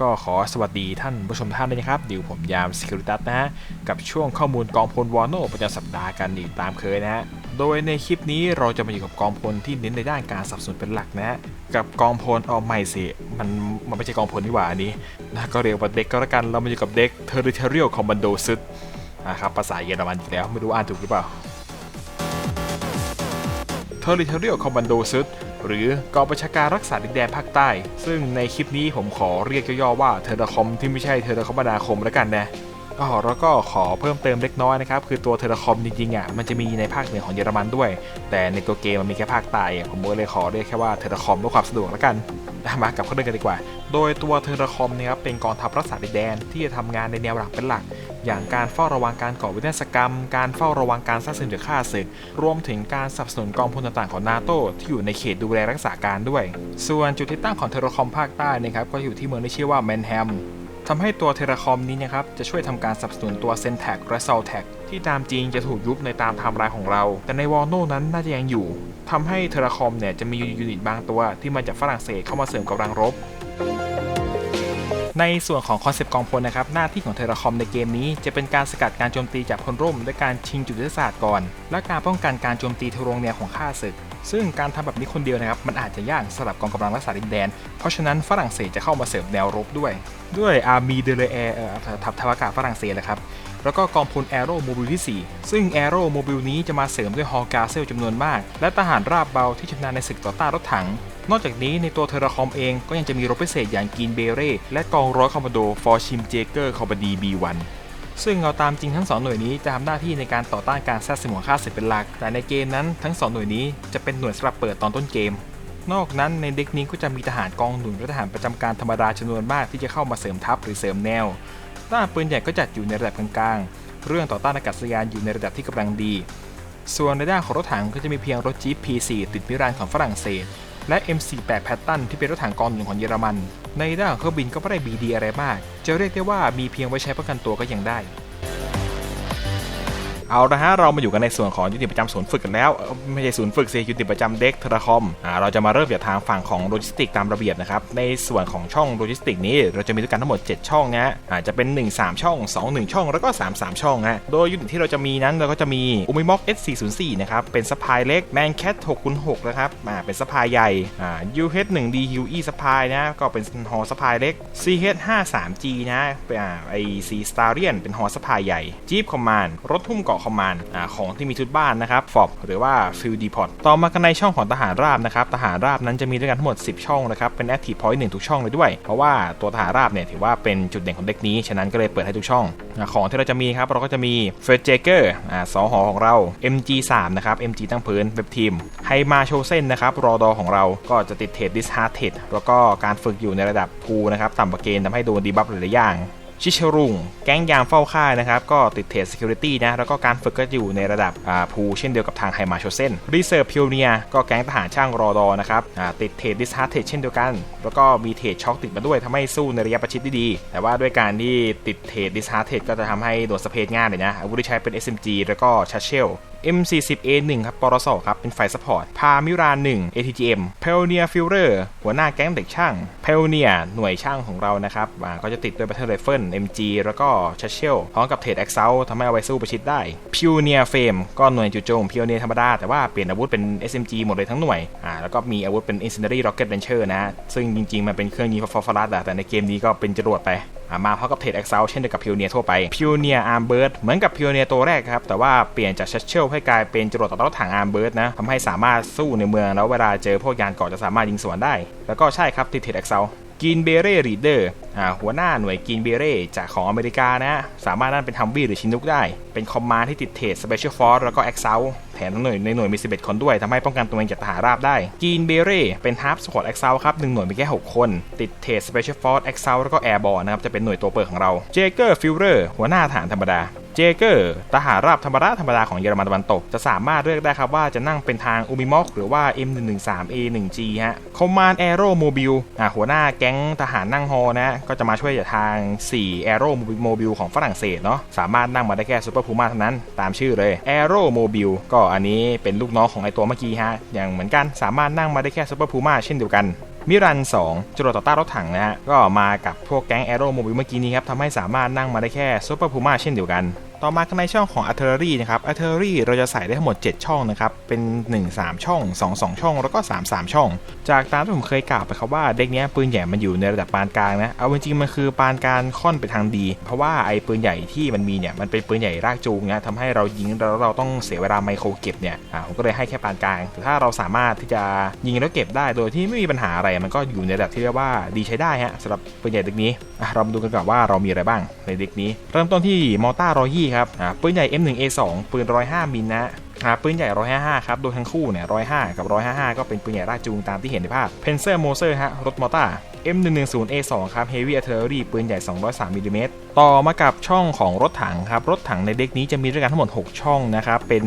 ก็ขอสวัสดีท่านผู้ชมท่านด้วยนะครับดี๋ยวผมยาม Securitas นะฮะ กับช่วงข้อมูลกองพลวอร์โนประจำสัปดาห์กันอีกตามเคยนะฮะ โดยในคลิปนี้เราจะมาอยู่กับกองพลที่เน้นในด้านการสนับสนุนเป็นหลักนะฮะ กับกองพลเอาไม่สิ มันมันไม่ใช่กองพลนี่หว่าอันนี้นะก็เรียกว่าเด็กก็แล้วกันเรามาอยู่กับเด็ก Territorial Commando s u d นะครับภาษาเยอรมันอีกแล้วไม่รู้อ่านถูกหรือเปล่า Territorial Commando s u d หรือกองประชาการรักษาดินแดนภาคใต้ ซึ่งในคลิปนี้ผมขอเรียกย่อๆว่าเทเลคอมที่ไม่ใช่เทเลคมนาคมแล้วกันนะก็แล้วก็ขอเพิ่มเติมเล็กน้อยนะครับ คือตัวเทเลคอมจริงๆอะมันจะมีในภาคเหนือของเยอรมันด้วย แต่ในตัวเกมมันมีแค่ภาคใต้อะผมก็เลยขอเรียกแค่ว่าเทเลคอมเพื่อความสะดวกแล้วกัน มากับข้อเรื่องกันดีกว่า โดยตัวเทอร์คอมเนะครับเป็นกองทัพรักษาดินแดนที่จะทำงานในแนวหลักเป็นหลัก อย่างการเฝ้าระวังการก่อวินาศกรรม การเฝ้าระวังการสร้างศึกหรือฆ่าศึก รวมถึงการสนับสนุนกองพลต่างๆของนาโตที่อยู่ในเขตดูแลรักษาการด้วย ส่วนจุดที่ตั้งของเทอร์คอมภาคใต้นะครับก็อยู่ที่เมืองที่ชื่อว่าแมนแฮม ทำให้ตัวเทเลคอมนี้นะครับจะช่วยทำการสับสนุนตัวเซนแท็กและเซลแท็กที่ตามจริงจะถูกยุบในตามไทม์ไลน์ของเรา แต่ในวอลโนนั้นน่าจะยังอยู่ทำให้เทเลคอมเนี่ยจะมียูนิตบางตัวที่มาจากฝรั่งเศสเข้ามาเสริมกำลังรบ ในส่วนของคอนเซปต์กองพลนะครับหน้าที่ของเทเลคอมในเกมนี้จะเป็นการสกัดการโจมตีจากพลร่มด้วยการชิงจุดยุทธศาสตร์ก่อน และการป้องกันการโจมตีทะลวงแนวของข้าศึก ซึ่งการทำแบบนี้คนเดียวนะครับมันอาจจะยากสำหรับกองกำลังรักษาดินแดน เพราะฉะนั้นฝรั่งเศสจะเข้ามาเสริมแนวรบด้วย ด้วยอาร์มีเดลแอร์ทัพทวากาฝรั่งเศสแหละครับแล้วก็กองพลแอโร่โมบิลที่ 4 ซึ่งแอโร่โมบิลนี้จะมาเสริมด้วยฮอลกาเซลจำนวนมาก และทหารราบเบาที่ชำนาญในศึกต่อต้านรถถัง นอกจากนี้ในตัวเทอร์คอมเองก็ยังจะมีรถพิเศษอย่างกินเบเร่และกองร้อยคอมมานโดฟอร์ชิมเจเกอร์คอมบดีบีวันซึ่งเอาตามจริงทั้ง 2 หน่วยนี้จะทำหน้าที่ในการต่อต้านการแทรกซึมของข้าศึกเป็นหลัก แต่ในเกมนั้นทั้ง 2 หน่วยนี้จะเป็นหน่วยสำหรับเปิดตอนต้นเกม นอกนั้นในเด็กนี้ก็จะมีทหารกองหนุนและทหารประจำการธรรมดาจำนวนมากที่จะเข้ามาเสริมทัพหรือเสริมแนวด้านปืนใหญ่ก็จัดอยู่ในระดับกลางๆ เรื่องต่อต้านอากาศยานอยู่ในระดับที่กำลังดี ส่วนในด้านของรถถังก็จะมีเพียงรถจี๊ป P4 ติดมิรานของฝรั่งเศส และ M48 แพตตันที่เป็นรถถังกองหนึ่งของเยอรมัน ในด้านของเครื่องบินก็ไม่ได้บีดีอะไรมาก จะเรียกได้ว่ามีเพียงไว้ใช้ป้องกันตัวก็ยังได้ เอาละฮะเรามาอยู่กันในส่วนของยุติประจำศูนย์ฝึกกันแล้ว ไม่ใช่ศูนย์ฝึกสิยุติประจำเด็กเทรคอมอ่าเราจะมาเริ่มจากทางฝั่งของโลจิสติกตามระเบียบนะครับในส่วนของช่องโลจิสติกนี้เราจะมีด้วยกันทั้งหมด 7 ช่องนะฮะอาจจะเป็น 1 3 ช่อง 2 1 ช่องแล้วก็ 3 3 ช่องนะโดยยูนิตที่เราจะมีนั้นเราก็จะมีอุมิม็อก S404 นะครับเป็นสปายเล็กแมนแคท6คูณ6นะครับอ่าเป็นสปายใหญ่อ่า UH1D HUE สปายนะก็เป็นหอสปายเล็ก CH53G นะเป็นอ่าไอ C Starion เป็นหอสปายใหญ่ Jeep Command รถทุ่มเกาะ Command อ่าของที่มีทุดบ้านนะครับ FOB หรือว่า Field Depot ต่อมากันในช่องของทหารราบนะครับทหารราบนั้นจะมีด้วยกันทั้งหมด 10 ช่องนะครับเป็น Active Point 1ทุกช่องเลยด้วย เพราะว่าตัวทหารราบเนี่ยถือว่าเป็นจุดเด่นของเด็กนี้ ฉะนั้นก็เลยเปิดให้ทุกช่อง ของที่เราจะมีครับเราก็จะมี f i r s t j a g e r อ่าสอหอของเรา MG3 นะครับ MG ตั้งพื้นเว็บทีมไฮมาโชเซนนะครับรอดอของเราก็จะติดเทรดดิสฮาร์เทดแล้วก็การฝึกอยู่ในระดับพูนะครับต่ำกว่าเกณฑ์ทำให้โดนดีบัฟหลายๆอย่าง ชิชรุง แก๊งยามเฝ้าค่ายนะครับ ก็ติดเทรด Security นะ แล้วก็การฝึกก็อยู่ในระดับอ่าพูเช่นเดียวกับทางไฮมาโชเซนรีเซิร์ฟพิวเนียก็แก๊งทหารช่างรอดอนะครับติดเทรดดิสฮาร์เทรดเช่นเดียวกัน แล้วก็มีเทรดช็อคติดมาด้วยทำให้สู้ในระยะประชิดได้ดี แต่ว่าด้วยการที่ติดเทรดดิสฮาร์เทรดก็จะทำให้โดนสเปซง่ายเลยนะอาวุธที่ใช้เป็น SMG แล้วก็ชัชเชล M40A1 ครับปรสครับ เป็นไฟซัพพอร์ต พามิราน1 ATGM p e o n e e r Filler หัวหน้าแก๊งเด็กช่าง p e o n e e r หน่วยช่างของเรานะครับก็จะติดด้วย Battle Rifle MG แล้วก็ชัชเชลพร้อมกับเทรด Exalt ทำให้เอาไว้สู้ประชิดได้ p u n e e r Frame ก็หน่วยจู่โจม p u n e e r ธรรมดา แต่ว่าเปลี่ยนอาวุธเป็น SMG หมดเลยทั้งหน่วยอ่าแล้วก็มีอาวุธเป็น Incendiary Rocket Launcher นะ ซึ่งจริงๆ มันเป็นเครื่องยิงฟอสฟอรัสอะแต่ในเกมนี้ก็เป็นจรวดไปมาพร้อมกับเทรดเอ็กซ์เช่นเดียวกับพิวเนียทั่วไปพิวเนียอาร์มเบิร์ดเหมือนกับพิวเนียตัวแรกครับ แต่ว่าเปลี่ยนจากชัชเชลให้กลายเป็นจรวดต่อต้านถังอาร์มเบิร์ดนะทำให้สามารถสู้ในเมืองแล้วเวลาเจอพวกยานเกาะจะสามารถยิงสวนได้ แล้วก็ใช่ครับที่เทรดเอ็กซ์ กินเบเร่รีเดอร์หัวหน้าหน่วยกินเบเร่จากของอเมริกานะ สามารถนั่นเป็นทัมบี้หรือชินุกได้ เป็นคอมมานที่ติดเทรดสเปเชียลฟอร์สแล้วก็เอ็กซ์แถมหน่วยในหน่วยมี 11 คนด้วยทำให้ป้องกันตัวเองจากทหารราบได้ กินเบเร่เป็นฮาร์ปสควอตเอ็กซ์ครับหนึ่งหน่วยมีแค่ 6 คน ติดเทรดสเปเชียลฟอร์สเอ็กซ์แล้วก็แอร์บอลนะครับจะเป็นหน่วยตัวเปิดของเราเจเกอร์ฟิลเลอร์หัวหน้าฐานธรรมดา เจเกอร์ทหารราบธรรมดาธรรมดาของเยอรมันตะวันตก จะสามารถเลือกได้ครับว่าจะนั่งเป็นทางอูมิมอกหรือว่า M113A1G ฮะคอมมานด์แอโร่โมบิลอ่าหัวหน้าแก๊งทหารนั่งฮอนะก็จะมาช่วยจากทาง4แอโร่โมบิลของฝรั่งเศสเนาะสามารถนั่งมาได้แค่ซูเปอร์พูม่าเท่านั้นตามชื่อเลยแอโร่โมบิลก็อันนี้เป็นลูกน้องของไอตัวเมื่อกี้ฮะอย่างเหมือนกันสามารถนั่งมาได้แค่ซูเปอร์พูม่าเช่นเดียวกันมิรัน 2จรวดต่อต้านรถถังนะฮะก็มากับพวกแก๊งแอโร่โมบิลเมื่อกี้นี้ครับทำให้สามารถนั่งมาได้แค่ซูเปอร์พูม่าเช่นเดียวกัน ต่อมาในช่องของ Artillery นะครับ Artillery เราจะใส่ได้ทั้งหมด 7 ช่องนะครับ เป็น 1 3 ช่อง 2 2 ช่อง แล้วก็ 3 3 ช่อง จากตามที่ผมเคยกล่าวไปครับว่าเด็กนี้ปืนใหญ่มันอยู่ในระดับปานกลางนะ เอาจริงๆมันคือปานกลางค่อนไปทางดี เพราะว่าไอ้ปืนใหญ่ที่มันมีเนี่ย มันเป็นปืนใหญ่รากจูงนะทำให้เรายิงแล้วเราต้องเสียเวลาไมโครเก็บเนี่ยอ่าผมก็เลยให้แค่ปานกลาง แต่ถ้าเราสามารถที่จะยิงแล้วเก็บได้ โดยที่ไม่มีปัญหาอะไร มันก็อยู่ในระดับที่เรียกว่าดีใช้ได้ฮะสำหรับปืนใหญ่เด็กนี้ เรามาดูกันก่อนว่าเรามีอะไรบ้างในเด็กนี้ เริ่มต้นที่มอต้ารอยี่ครับอ่าปืนใหญ่ M1A2 ปืน 105 มิลนะอ่าปืนใหญ่ 155 ครับ โดยทั้งคู่เนี่ย 105 กับ 155 ก็เป็นปืนใหญ่ราจูงตามที่เห็นในภาพ เพนเซอร์โมเซอร์ฮะ รถมอต้า M110A2 ครับ Heavy Artillery ปืนใหญ่ 203มิลลิเมตรต่อมากับช่องของรถถังครับ รถถังในเด็กนี้จะมีด้วยกันทั้งหมด 6 ช่องนะครับ เป็น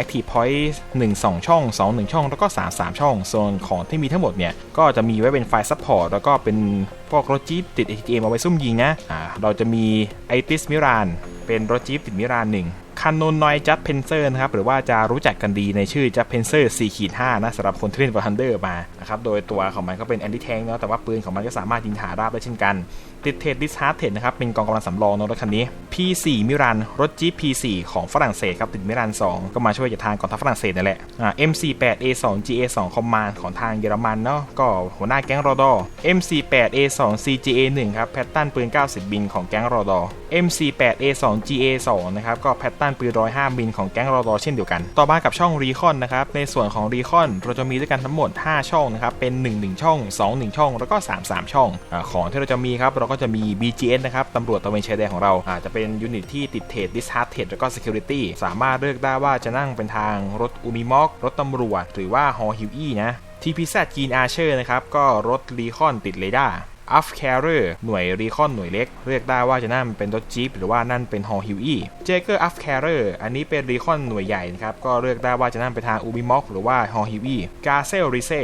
Active Point 1 2 ช่อง 2 1 ช่อง แล้วก็ 3 3 ช่อง ส่วนของที่มีทั้งหมดเนี่ย ก็จะมีไว้เป็นไฟซัพพอร์ต แล้วก็เป็นพวกรถจี๊ปติด ATM เอาไว้ซุ่มยิงนะ อ่า เราจะมีไอติสมิราน เป็นรถจี๊ปติดมิราหนึ่งคันนนนอยจัดเพนเซอร์นะครับหรือว่าจะรู้จักกันดีในชื่อจัดเพนเซอร์4ขีด5นะสำหรับคนที่เล่นวอร์ฮันเดอร์มานะครับโดยตัวของมันก็เป็นแอนตี้แทงเนาะแต่ว่าปืนของมันก็สามารถยิงฐานราบได้เช่นกันติดเทรดดิสฮาร์เทรดนะครับเป็นกองกำลังสำรองเนอะรถคันนี้ P4 มิรันรถจี๊ป P4 ของฝรั่งเศสครับติดมิรัน 2 ก็มาช่วยจากทางกองทัพฝรั่งเศสนั่นแหละอ่า M48A2 GA2 คอมมานของทางเยอรมันเนาะก็หัวหน้าแก๊งรอดอ M48A2 CGA1 ครับแพตตันปืน 90 บินของแก๊งรอดอ M48A2 GA2 นะครับก็แพตตันปืน 105 บินของแก๊งรอดอเช่นเดียวกัน ต่อมากับช่องรีคอนนะครับในส่วนของรีคอนเราจะมีด้วยกันทั้งหมด 5 ช่องนะครับเป็น 1 1 ช่อง 2 1 ช่อง แล้วก็ 3 3 ช่องอของที่เราจะมีครับเราก็จะมี BGS นะครับตำรวจตะเวนชายแดนของเราอาจจะเป็นยูนิตที่ติดเทรดดิสฮาร์ดเทรดแล้วก็ Security สามารถเลือกได้ว่าจะนั่งเป็นทางรถอูมิมอกรถตำรวจ หรือว่าฮอฮิวอี้นะ TPZ กีนอาเชอร์นะครับก็รถรีคอนติดเรดาร์ อัฟแคร์เรอร์หน่วยรีคอนหน่วยเล็ก เรียกได้ว่าจะนั่นเป็นรถจี๊ปหรือว่านั่นเป็นฮอลฮิวอี้เจเกอร์อัฟแคร์เรอร์อันนี้เป็นรีคอนหน่วยใหญ่นะครับก็เลือกได้ว่าจะนั่นไปทางอูบิม็อกหรือว่าฮอลฮิวอี้กาเซลริเซ่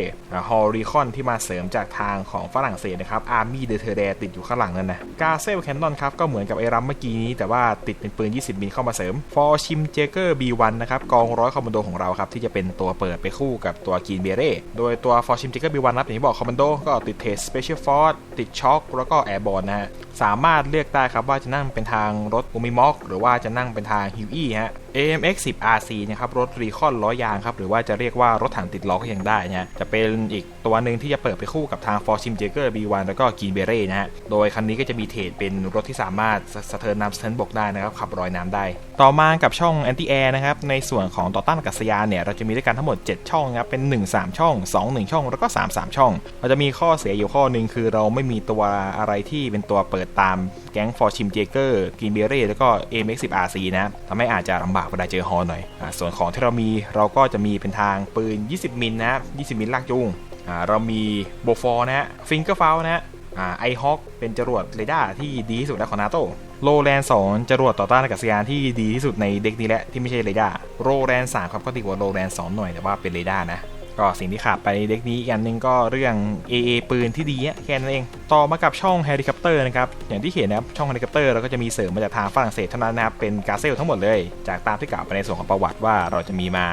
ฮอลรีคอนที่มาเสริมจากทางของฝรั่งเศสนะครับอาร์มี่เดเทเรติดอยู่ข้างหลังนั่นนะกาเซลแคนนอนครับก็เหมือนกับไอรัมเมื่อกี้นี้ แต่ว่าติดเป็นปืน 20มิลเข้ามาเสริมฟอร์ชิมเจเกอร์ B1 นนะครับกองร้อยคอมมานโดของเราครับที่จะเป็นตัวเปิดไปคู่กับตัวกีนเบเร่โดยตัวฟอร์ชิมเจเกอร์ B1 นะครับอย่างที่บอกคอมมานโดก็ติดเทสสเปเชียลฟอร์สติดช็อคแล้วก็แอร์บอลนะฮะ สามารถเลือกได้ครับว่าจะนั่งเป็นทางรถอูมิมอกหรือว่าจะนั่งเป็นทางฮิวอี้ฮะ AMX 10 RC นะครับรถรีคอนล้อยางครับหรือว่าจะเรียกว่ารถถังติดล้อก็ยังได้นะฮะจะเป็นอีกตัวหนึ่งที่จะเปิดไปคู่กับทาง f o r c h i m j a g e r B1 แล้วก็ g r e e n b e r e นะฮะโดยคันนี้ก็จะมีเทรดเป็นรถที่สามารถสะเทินน้ำสะเทินบกได้นะครับขับลอยน้ำได้ ต่อมากับช่อง Anti Air นะครับในส่วนของต่อต้านอากาศยานเนี่ยเราจะมีด้วยกันทั้งหมด 7 ช่องครับเป็น 1 3 ช่อง 2 1 ช่อง แล้วก็ 3 3 ช่องเราจะมีข้อเสียอยู่ข้อหนึ่งคือเราไม่มีตัวอะไรที่เป็นตัวเปิดตามแก๊ง f o r c h i m Jaeger g r e e n b e r e แล้วก็ AMX 10 RC นะทำให้อาจจะลำบากเวลาเจอฮอหน่อยอ่าส่วนของที่เรามีเราก็จะมีเป็นทางปืน 20 มิลนะ 20 มิลลากจูงอ่าเรามีโบฟอร์นะฮะฟิงเกอร์ฟาวนะฮะอ่าไอฮอคเป็นจรวดเรดาร์ที่ดีที่สุดแล้วของนาโตโลแลนสองจรวดต่อต้านอากาศยานที่ดีที่สุดในเด็กนี้แหละที่ไม่ใช่เรดาร์โรแลนสามครับก็ดีกว่าโรแลนสองหน่อยแต่ว่าเป็นเรดาร์นะ ก็สิ่งที่ขาดไปในเด็กนี้อีกอันหนึงก็เรื่อง AA ปืนที่ดีอะแค่นั้นเอง ต่อมากับช่องเฮลิคอปเตอร์นะครับ อย่างที่เห็นนะครับช่องเฮลิคอปเตอร์เราก็จะมีเสริมมาจากทางฝรั่งเศสเท่านั้นนะครับเป็นกาเซลทั้งหมดเลย จากตามที่กล่าวไปในส่วนของประวัติว่าเราจะมีมา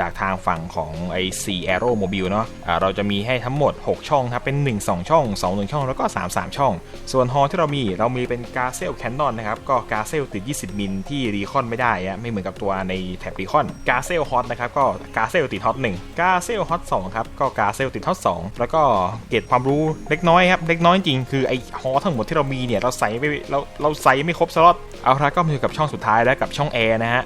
จากทางฝั่งของไอ้4 Aero Mobile เนาะะเราจะมีให้ทั้งหมด 6 ช่องครับ เป็น 1 2 ช่อง 2 1 ช่องแล้วก็ 3 3 ช่อง ส่วนฮอที่เรามีเรามีเป็นกาเซลแคนนอนนะครับ ก็กาเซลติด 20 มิลที่รีคอนไม่ได้อะไม่เหมือนกับตัวในแถบรีคอนกาเซลฮอตนะครับ ก็กาเซลติดฮอต1กาเซลฮอต2ครับ ก็กาเซลติดฮอต2แล้วก็เกตความรู้เล็กน้อยครับ เล็กน้อยจริงคือไอฮอทั้งหมดที่เรามีเนี่ยเราใส่ไม่เราเราใส่ไม่ครบสล็อตเอาละก็มาอยู่กับช่องสุดท้ายแล้วกับช่องแอร์นะฮะ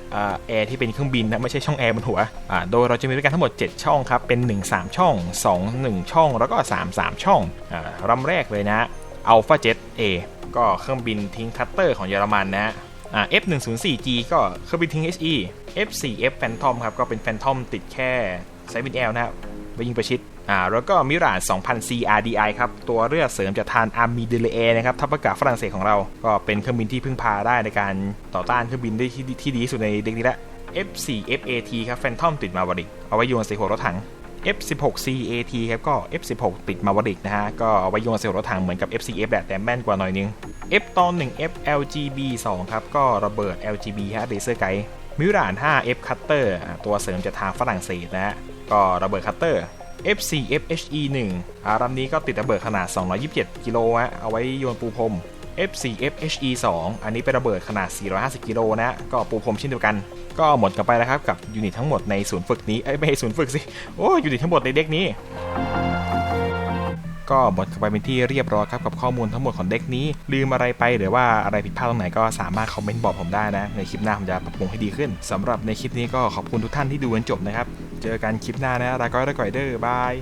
แอร์ที่เป็นเครื่องบินนะไม่ใช่ช่องแอร์บนหัวอ่าโดยเราจะมีด้วยกันทั้งหมด 7 ช่องครับ เป็น 1 3 ช่อง 2 1 ช่อง แล้วก็ 3 3 ช่องอ่ำแรกเลยนะ Alpha Jet A ก็เครื่องบินทิ้งคัตเตอร์ของเยอรมันนะอ่า F104G ก็เครื่องบินทิ้ง HE F4F Phantom ครับ ก็เป็น Phantom ติดแค่ไซบินแอลนะครับไปยิงประชิดอ่าแล้วก็มิราส2,000 CRDI ครับ ตัวเรือเสริมจากทานอาร์มีเดเลเอนะครับทัพประกาศฝรั่งเศสของเรา ก็เป็นเครื่องบินที่พึ่งพาได้ในการต่อต้านเครื่องบินได้ที่ดีที่สุดในเด็กนี้แหละ F4 FAT ครับแฟนทอมติดมาวริกเอาไว้โยนใส่หัวรถถัง F16CAT ครับก็ F16 ติดมาวริกนะฮะ ก็เอาไว้โยนใส่รถถังเหมือนกับ F4F แหละแต่แม่นกว่าหน่อยนึง F ตอน1 F LGB 2ครับ ก็ระเบิด LGB ฮะเลเซอร์ไกด์มิวราน 5F Cutter ตัวเสริมจากทางฝรั่งเศสนะฮะ ก็ระเบิดคัตเตอร์ F4 FHE 1อารัมนี้ก็ติดระเบิดขนาด 227 กิโลฮะเอาไว้โยนปูพรม F4FHE 2 อันนี้เป็นระเบิดขนาด 450 กิโลนะ ก็ปูพรมเช่นเดียวกัน ก็หมดกันไปแล้วครับกับยูนิตทั้งหมดในศูนย์ฝึกนี้เอ้ไม่ใช่ศูนย์ฝึกสิ โอ้ยูนิตทั้งหมดในเด็กนี้ ก็หมดกันไปเป็นที่เรียบร้อยครับกับข้อมูลทั้งหมดของเด็กนี้ ลืมอะไรไปหรือว่าอะไรผิดพลาดตรงไหนก็สามารถคอมเมนต์บอกผมได้นะ ในคลิปหน้าผมจะปรับปรุงให้ดีขึ้นสำหรับในคลิปนี้ก็ขอบคุณทุกท่านที่ดูจนจบนะครับ เจอกันคลิปหน้านะลาก้อยละก่อยเด้อบาย